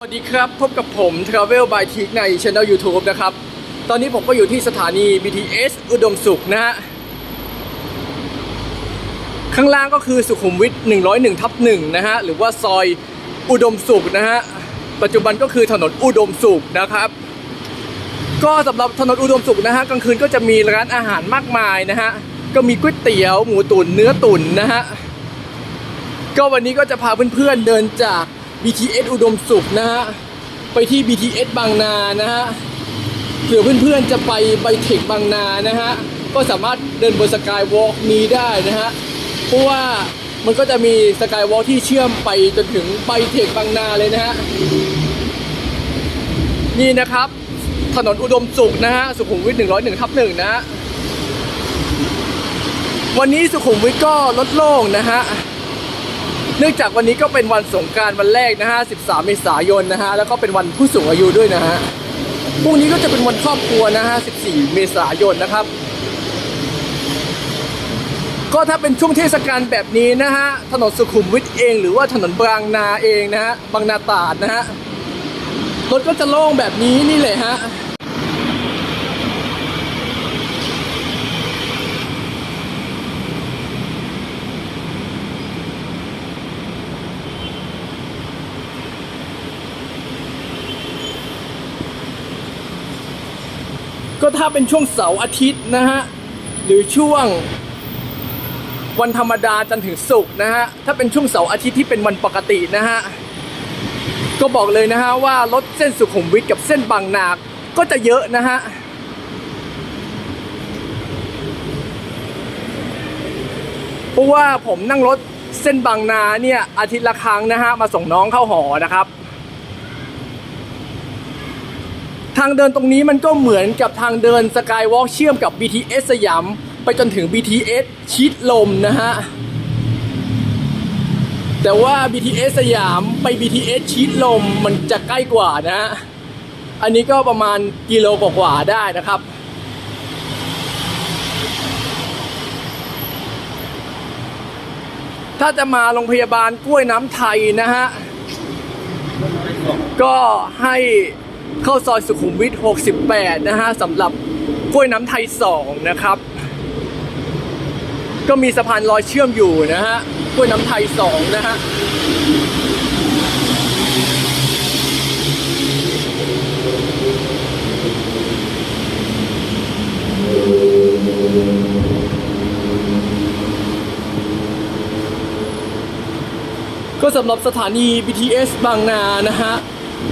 สวัสดีครับ พบกับผม Travel by t i k ใน Channel YouTube นะครับ ตอนนี้ผมก็อยู่ที่สถานี BTS อุดมสุขนะฮะ ข้างล่างก็คือสุขุมวิท 101ทับ1นะฮะ หรือว่าซอยอุดมสุขนะฮะ ปัจจุบันก็คือถนนอุดมสุขนะครับ ก็สำหรับถนนอุดมสุขนะฮะ กลางคืนก็จะมีร้านอาหารมากมายนะฮะ ก็มีก๋วยเตี๋ยว หมูตุ๋นเนื้อตุ๋นนะฮะ ก็วันนี้ก็จะพาเพื่อนๆเดินจาก BTS อุดมสุขนะฮะ ไปที่ BTS บางนานะฮะเผื่อเพื่อนๆจะไปไบเทคบางนานะฮะ ก็สามารถเดินบนสกายวอล์กนี้ได้นะฮะ เพราะว่ามันก็จะมีสกายวอล์กที่เชื่อมไปจนถึงไบเทคบางนาเลยนะฮะ นี่นะครับ ถนนอุดมสุขนะฮะ สุขุมวิท101ทับ1นะฮะวันนี้สุขุมวิทก็ลดโล่งนะฮะ เนื่องจากวันนี้ก็เป็นวันสงการวันแรกนะฮะ 13 เมษายนนะฮะ แล้วก็เป็นวันผู้สูงอายุด้วยนะฮะ พรุ่งนี้ก็จะเป็นวันครอบครัวนะฮะ 14 เมษายนนะครับ ก็ถ้าเป็นช่วงเทศกาลแบบนี้นะฮะ ถนนสุขุมวิทเอง หรือว่าถนนบางนาเองนะฮะ บางนาตราดนะฮะ รถก็จะโล่งแบบนี้นี่เลยฮะ ก็ถ้าเป็นช่วงเสาร์อาทิตย์นะฮะหรือช่วงวันธรรมดาจนถึงศุกร์นะฮะถ้าเป็นช่วงเสาร์อาทิตย์ที่เป็นวันปกตินะฮะก็บอกเลยนะฮะว่ารถเส้นสุขุมวิทกับเส้นบางนาก็จะเยอะนะฮะเพราะว่าผมนั่งรถเส้นบางนาเนี่ยอาทิตย์ละครั้งนะฮะมาส่งน้องเข้าหอนะครับ ทางเดินตรงนี้มันก็เหมือนกับทางเดินสกายวอล์กเชื่อมกับ BTS สยามไปจนถึง BTS ชิดลมนะฮะ แต่ว่า BTS สยามไป BTS ชิดลมมันจะใกล้กว่านะฮะ อันนี้ก็ประมาณกิโลกว่าๆได้นะครับถ้าจะมาโรงพยาบาลกล้วยน้ำไทยนะฮะ ก็ให้ เข้าซอยสุขุมวิท 68 นะฮะสำหรับกล้วยน้ำไทย 2 นะครับ ก็มีสะพานลอยเชื่อมอยู่นะฮะกล้วยน้ำไทย 2 นะฮะก็สำหรับสถานี BTS บางนานะฮะ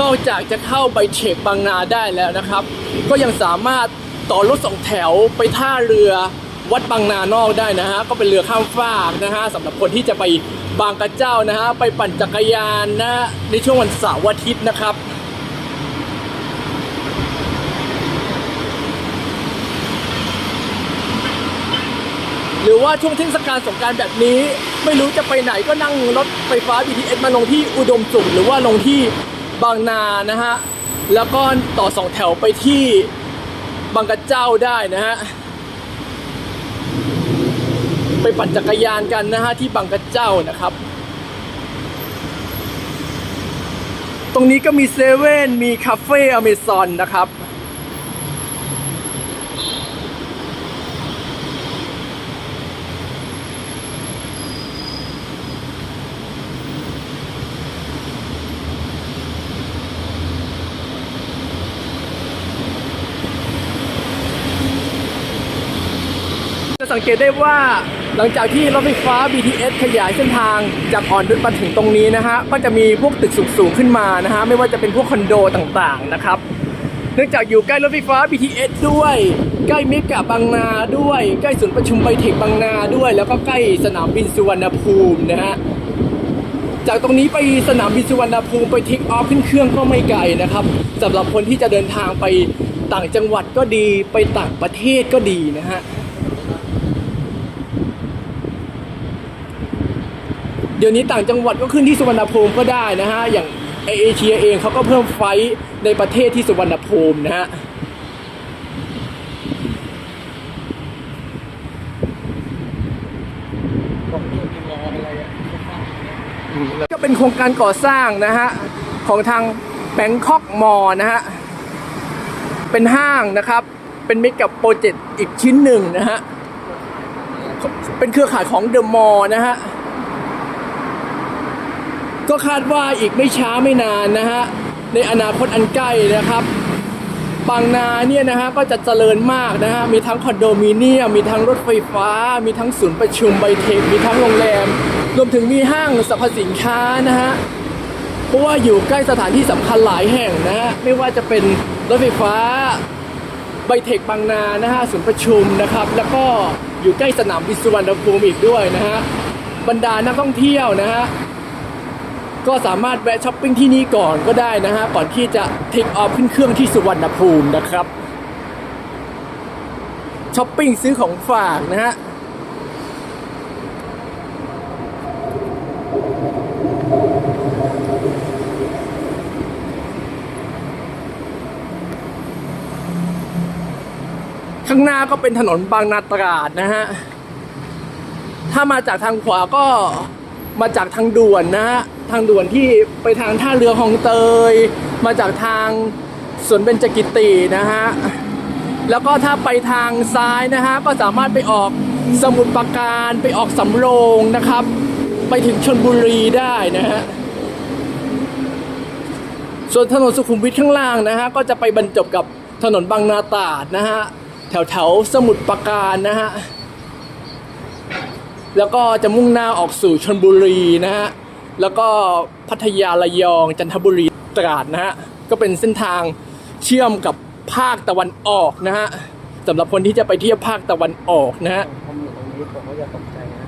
นอกจากจะเข้าไปเช็คบางนาได้แล้วนะครับ ก็ยังสามารถต่อรถสองแถวไปท่าเรือวัดบางนานอกได้นะฮะก็เป็นเรือข้ามฟากนะฮะสำหรับคนที่จะไปบางกระเจ้านะฮะไปปั่นจักรยานนะในช่วงวันเสาร์อาทิตย์นะครับหรือว่าช่วงเทศกาลสงการแบบนี้ ไม่รู้จะไปไหนก็นั่งรถไฟฟ้า BTS มาลงที่อุดมสุขหรือว่าลงที่ บางนานะฮะ แล้วก็ต่อสองแถวไปที่บางกระเจ้าได้นะฮะ ไปปั่นจักรยานกันนะฮะที่บางกระเจ้านะครับ ตรงนี้ก็มีเซเว่นมีคาเฟ่อเมซอนนะครับ สังเกตได้ว่าหลังจากที่รถไฟฟ้า BTS ขยายเส้นทางจากอ่อนนุชมาถึงตรงนี้นะฮะก็จะมีพวกตึกสูงๆขึ้นมานะฮะไม่ว่าจะเป็นพวกคอนโดต่างๆนะครับเนื่องจากอยู่ใกล้รถไฟฟ้า BTS ด้วย ใกล้เมกะบางนาด้วย ใกล้ศูนย์ประชุมไบเทคบางนาด้วย แล้วก็ใกล้สนามบินสุวรรณภูมินะฮะจากตรงนี้ไปสนามบินสุวรรณภูมิไปเทคออฟขึ้นเครื่องก็ไม่ไกลนะครับสำหรับคนที่จะเดินทางไปต่างจังหวัดก็ดีไปต่างประเทศก็ดีนะฮะ เดี๋ยวนี้ต่างจังหวัดก็ขึ้นที่สุวรรณภูมิก็ได้นะฮะ อย่างเอเชียเองเขาก็เพิ่มไฟในประเทศที่สุวรรณภูมินะฮะก็เป็นโครงการก่อสร้างนะฮะ ของทางแบงคอกมอนะฮะ เป็นห้างนะครับ เป็นเมกะโปรเจกต์อีกชิ้นหนึ่งนะฮะ เป็นเครือข่ายของเดอะมอลนะฮะ ก็คาดว่าอีกไม่ช้าไม่นานนะฮะในอนาคตอันใกล้นะครับ บางนาเนี่ยนะฮะก็จะเจริญมากนะฮะมีทั้งคอนโดมิเนียมมีทั้งรถไฟฟ้า มีทั้งศูนย์ประชุมไบเทคมีทั้งโรงแรม รวมถึงมีห้างสรรพสินค้านะฮะเพราะว่าอยู่ใกล้สถานที่สำคัญหลายแห่งนะฮะไม่ว่าจะเป็นรถไฟฟ้าไบเทคบางนานะฮะศูนย์ประชุมนะครับ แล้วก็อยู่ใกล้สนามบินสุวรรณภูมิอีกด้วยนะฮะบรรดานักท่องเที่ยวนะฮะ ก็สามารถแวะช้อปปิ้งที่นี่ก่อนก็ได้นะฮะ ก่อนที่จะเทคออฟขึ้นเครื่องที่สุวรรณภูมินะครับช้อปปิ้งซื้อของฝากนะฮะข้างหน้าก็เป็นถนนบางนาตราดนะฮะ ถ้ามาจากทางขวาก็มาจากทางด่วนนะฮะ ทางด่วนที่ไปทางท่าเรือคลองเตย มาจากทางสวนเบญจกิตินะฮะ แล้วก็ถ้าไปทางซ้ายนะฮะก็สามารถไปออกสมุทรปราการไปออกสำโรงนะครับ ไปถึงชนบุรีได้นะฮะ ส่วนถนนสุขุมวิทข้างล่างนะฮะก็จะไปบรรจบกับถนนบางนาตราดนะฮะแถวแถวสมุทรปราการนะฮะ แล้วก็จะมุ่งหน้าออกสู่ชนบุรีนะฮะ แล้วก็พัทยาระยองจันทบุรีตราดนะฮะก็เป็นเส้นทางเชื่อมกับภาคตะวันออกนะฮะสำหรับคนที่จะไปเที่ยวภาคตะวันออกนะฮะผมอยู่ตรงนี้ผมก็จะตกใจนะ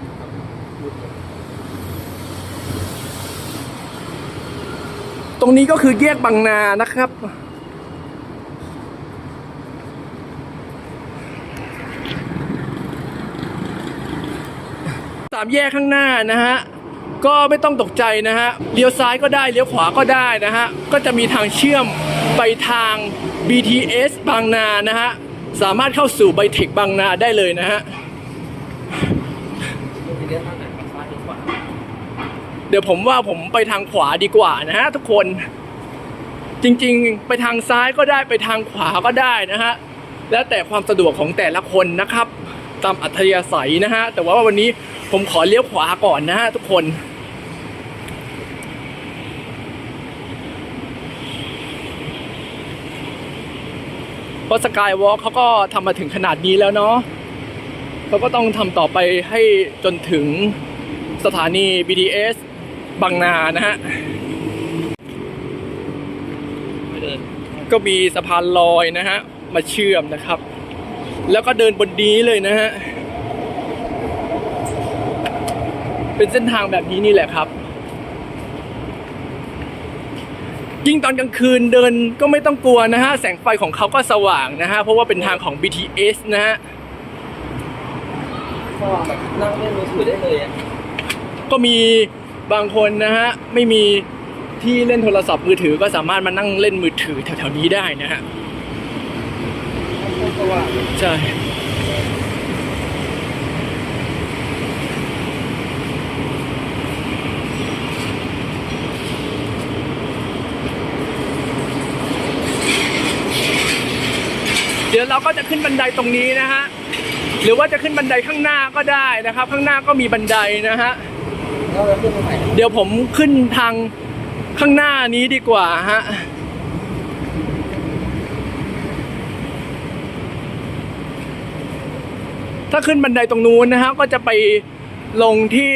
ตรงนี้ก็คือแยกบางนานะครับสามแยกข้างหน้านะฮะ ก็ไม่ต้องตกใจนะฮะเลี้ยวซ้ายก็ได้เลี้ยวขวาก็ได้นะฮะก็จะมีทางเชื่อมไปทาง BTS บางนานะฮะสามารถเข้าสู่ไบเทคบางนาได้เลยนะฮะเดี๋ยวผมว่าผมไปทางขวาดีกว่านะฮะทุกคน จริงๆ ไปทางซ้ายก็ได้ไปทางขวาก็ได้นะฮะแล้วแต่ความสะดวกของแต่ละคนนะครับ ตามอัธยาศัยนะฮะแต่ว่าวันนี้ผมขอเลี้ยวขวาก่อนนะฮะทุกคน ราะสกายวอล์กเขาก็ทำมาถึงขนาดนี้แล้วเนาะเขาก็ต้องทำต่อไปให้จนถึงสถานี BTS บางนานะฮะก็มีสะพานลอยนะฮะ มาเชื่อมนะครับ แล้วก็เดินบนนี้เลยนะฮะ เป็นเส้นทางแบบนี้นี่แหละครับ ยิ่งตอนกลางคืนเดินก็ไม่ต้องกลัวนะฮะ แสงไฟของเขาก็สว่างนะฮะ เพราะว่าเป็นทางของ BTS นะฮะก็แบบนั่งเล่นมือถือได้เลยอะก็มีบางคนนะฮะ ไม่มีที่เล่นโทรศัพท์มือถือก็สามารถมานั่งเล่นมือถือแถวๆนี้ได้นะฮะเพราะว่าใช่ เดี๋ยวเราก็จะขึ้นบันไดตรงนี้นะฮะหรือว่าจะขึ้นบันไดข้างหน้าก็ได้นะครับ ข้างหน้าก็มีบันไดนะฮะเดี๋ยวผมขึ้นทางข้างหน้านี้ดีกว่าฮะถ้าขึ้นบันไดตรงนู้นนะฮะก็จะไปลงที่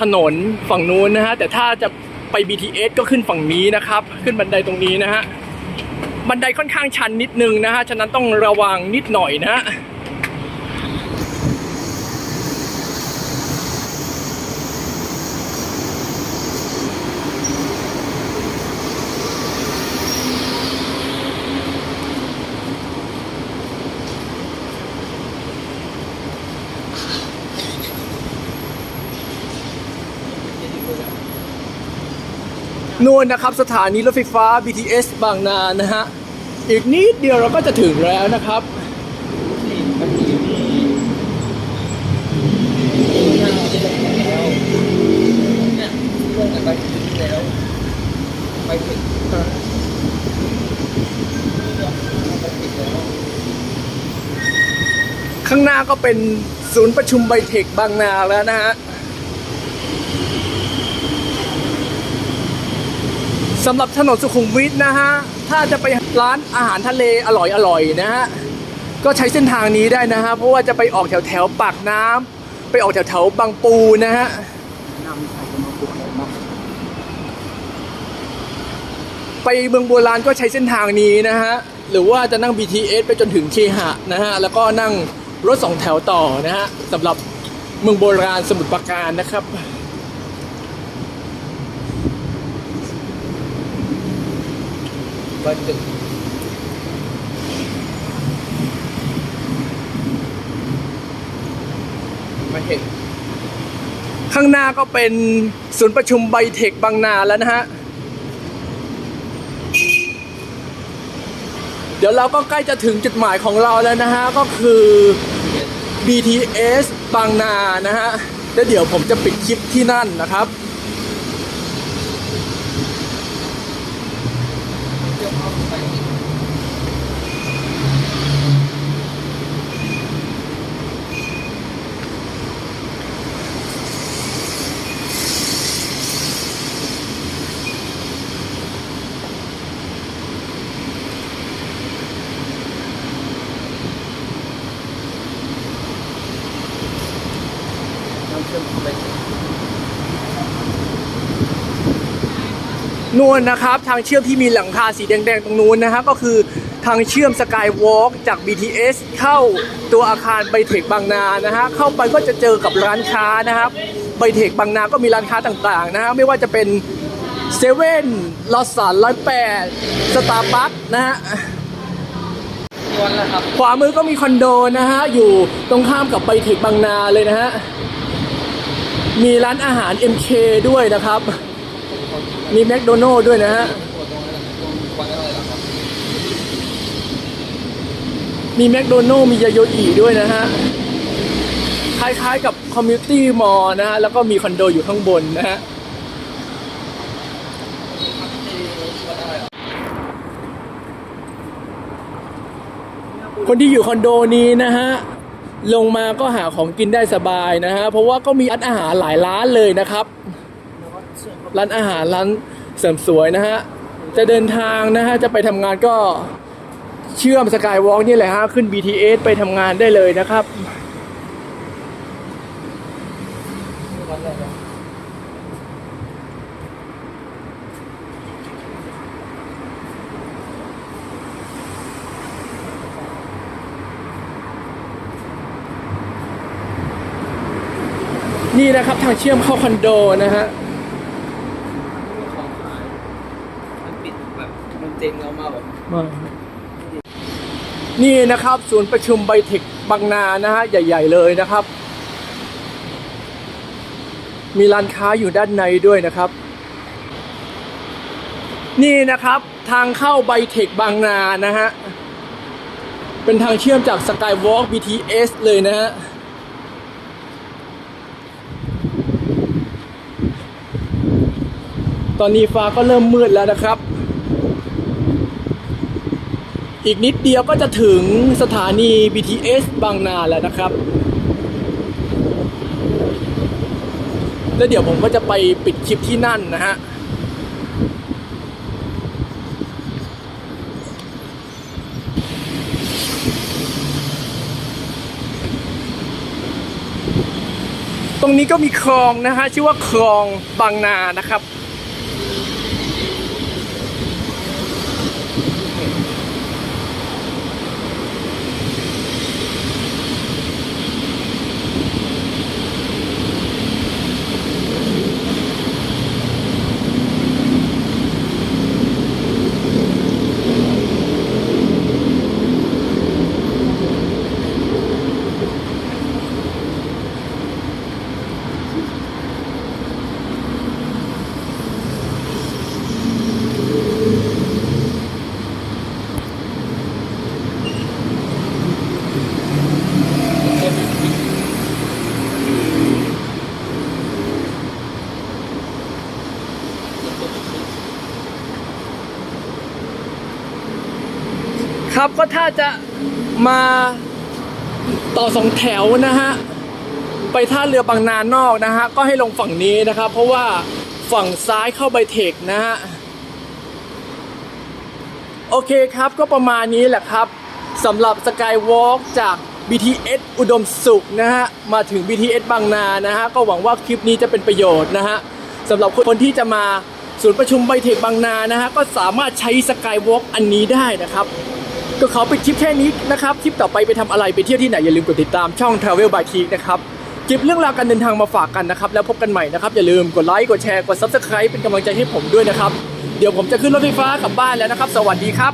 ถนนฝั่งนู้นนะฮะแต่ถ้าจะไป BTS ก็ขึ้นฝั่งนี้นะครับ ขึ้นบันไดตรงนี้นะฮะ บันไดค่อนข้างชันนิดนึงนะฮะ ฉะนั้นต้องระวังนิดหน่อยนะฮะนู่นนะครับ สถานีรถไฟฟ้า BTS บางนานะฮะ อีกนิดเดียวเราก็จะถึงแล้วนะครับข้างหน้าก็เป็นศูนย์ประชุมไบเทคบางนาแล้วนะฮะสำหรับถนนสุขุมวิทนะฮะ ถ้าจะไปร้านอาหารทะเลอร่อยๆนะฮะก็ใช้เส้นทางนี้ได้นะฮะเพราะว่าจะไปออกแถวแถวปากน้ำไปออกแถวแถวบางปูนะฮะไปเมืองโบราณก็ใช้เส้นทางนี้นะฮะหรือว่าจะนั่ง BTS ไปจนถึงเคหะนะฮะแล้วก็นั่งรถสองแถวต่อนะฮะสำหรับเมืองโบราณสมุทรปราการนะครับ ก็ตึกมาเห็นข้างหน้าก็เป็นศูนย์ประชุมไบเทคบางนาแล้วนะฮะ เดี๋ยวเราก็ใกล้จะถึงจุดหมายของเราแล้วนะฮะ ก็คือ BTS บางนานะฮะ แล้วเดี๋ยวผมจะปิดคลิปที่นั่นนะครับ น้ำเชื่อมเข้าไป นู่นนะครับ ทางเชื่อมที่มีหลังคาสีแดงๆตรงนู้นนะฮะก็คือทางเชื่อมสกายวอล์กจาก BTS เข้าตัวอาคารไบเทคบางนานะฮะเข้าไปก็จะเจอกับร้านค้านะครับไบเทคบางนาก็มีร้านค้าต่างๆนะฮะไม่ว่าจะเป็นเซเว่นลอสันร้อยแปดสตาร์บัคนะฮะขวามือก็มีคอนโดนะฮะอยู่ตรงข้ามกับไบเทคบางนาเลยนะฮะมีร้านอาหาร MK ด้วยนะครับ มีแมคโดนัลล์ด้วยนะฮะปวดตรงนั้นตรงวันะไรล่ะมีแมคโดนัลล์มียาโยอีด้วยนะฮะ คล้ายๆกับคอมมิ u ตี้มอลนะฮะ แล้วก็มีคอนโดอยู่ข้างบนนะฮะวันอะไรอะคนที่อยู่คอนโดนี้นะฮะ ลงมาก็หาของกินได้สบายนะฮะ เพราะว่าก็มีร้านอาหารหลายร้านเลยนะครับ ร้านอาหารร้านเสริมสวยนะฮะจะเดินทางนะฮะจะไปทำงานก็เชื่อมสกายวอล์กนี่แหละฮะขึ้น BTS ไปทำงานได้เลยนะครับนี่นะครับทางเชื่อมเข้าคอนโดนะฮะ มีของขายมันปิด แบบมันเจ๊งแล้วมาแบบนี่นะครับศูนย์ประชุมไบเทคบางนานะฮะ ใหญ่ ๆ เลยนะครับ มีร้านค้าอยู่ด้านในด้วยนะครับ นี่นะครับทางเข้าไบเทคบางนานะฮะ เป็นทางเชื่อมจากสกายวอล์ก BTS เลยนะฮะตอนนี้ฟ้าก็เริ่มมืดแล้วนะครับ อีกนิดเดียวก็จะถึงสถานี BTS บางนาแล้วนะครับ แล้วเดี๋ยวผมก็จะไปปิดคลิปที่นั่นนะฮะตรงนี้ก็มีคลองนะฮะชื่อว่าคลองบางนานะครับ ครับก็ถ้าจะมาต่อสองแถวนะฮะไปท่าเรือบางนานอกนะฮะก็ให้ลงฝั่งนี้นะครับ เพราะว่าฝั่งซ้ายเข้าไบเทคนะฮะโอเคครับก็ประมาณนี้แหละครับสำหรับสกายวอล์กจาก BTS อุดมสุขนะฮะมาถึง BTS บางนานะฮะก็หวังว่าคลิปนี้จะเป็นประโยชน์นะฮะสำหรับคนที่จะมาศูนย์ประชุมไบเทคบางนานะฮะก็สามารถใช้สกายวอล์กอันนี้ได้นะครับ ก็ขอไปดคลิปแค่นี้นะครับ คลิปต่อไปไปทำอะไรไปเที่ยวที่ไหน อย่าลืมกดติดตามช่อง Travel by Kik นะครับเก็บเรื่องราวการเดินทางมาฝากกันนะครับ แล้วพบกันใหม่นะครับ อย่าลืมกดไลค์กดแชร์กด Subscribe เป็นกำลังใจให้ผมด้วยนะครับ เดี๋ยวผมจะขึ้นรถไฟฟ้ากลับบ้านแล้วนะครับ สวัสดีครับ